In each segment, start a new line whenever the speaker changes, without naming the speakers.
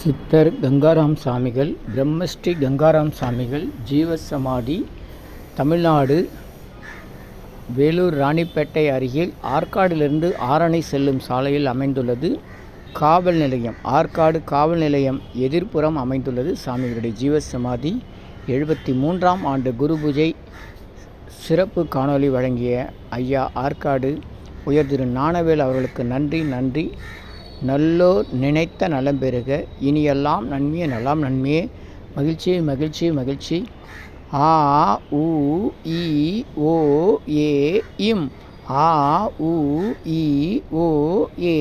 சித்தர் கங்காராம் சாமிகள் பிரம்மஸ்ரீ கங்காராம் சாமிகள் ஜீவசமாதி தமிழ்நாடு வேலூர் ராணிப்பேட்டை அருகில் ஆற்காடிலிருந்து ஆரணி செல்லும் சாலையில் அமைந்துள்ளது காவல் நிலையம். ஆற்காடு காவல் நிலையம் எதிர்ப்புறம் அமைந்துள்ளது சாமிகளுடைய ஜீவசமாதி. எழுபத்தி மூன்றாம் ஆண்டு குரு பூஜை சிறப்பு காணொளி வழங்கிய ஐயா ஆற்காடு உயர் திரு ஞானவேல் அவர்களுக்கு நன்றி நன்றி. நல்லோர் நினைத்த நலம் பெறுக. இனியெல்லாம் நன்மையே நலாம் நன்மையே. மகிழ்ச்சி மகிழ்ச்சி மகிழ்ச்சி. ஆ உ இ ஓ ஏ இம். ஆ உ இ ஓ ஏ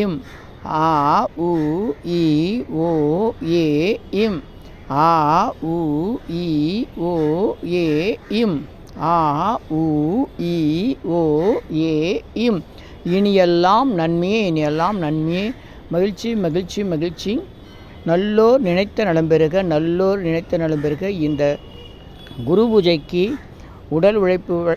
இம். ஆ உ இ ஓ ஏ இம். ஆ உ இ ஓ ஏ இம். ஆ உ இ ஓ ஏ இம். இனியெல்லாம் நன்மையே இனியெல்லாம் நன்மையே. மகிழ்ச்சி மகிழ்ச்சி மகிழ்ச்சி. நல்லோர் நினைத்த நலம்பெருக நல்லோர் நினைத்த நலம்பெருக இந்த குரு பூஜைக்கு உடல் உழைப்பு வ-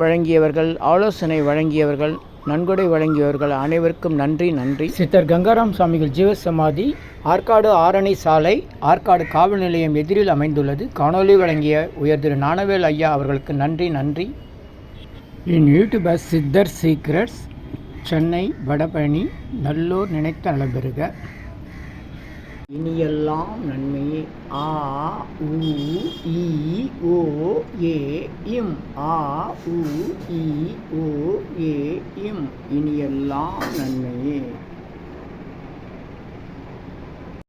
வழங்கியவர்கள் ஆலோசனை வழங்கியவர்கள் நன்கொடை வழங்கியவர்கள் அனைவருக்கும் நன்றி நன்றி. சித்தர் கங்காராம் சுவாமிகள் ஜீவசமாதி ஆற்காடு ஆரணி சாலை ஆற்காடு காவல் நிலையம் எதிரில் அமைந்துள்ளது. காணொலி வழங்கிய உயர் திரு ஞானவேல் ஐயா அவர்களுக்கு நன்றி நன்றி. In YouTube Siddhar secrets Chennai Vadapalani நல்லோர் நினைத்த நலம் இனியெல்லாம் நன்மையே. ஆ உ இ ஓ ஏ இம். ஆ உ இ ஓ ஏ இம். இனியெல்லாம் நன்மையே.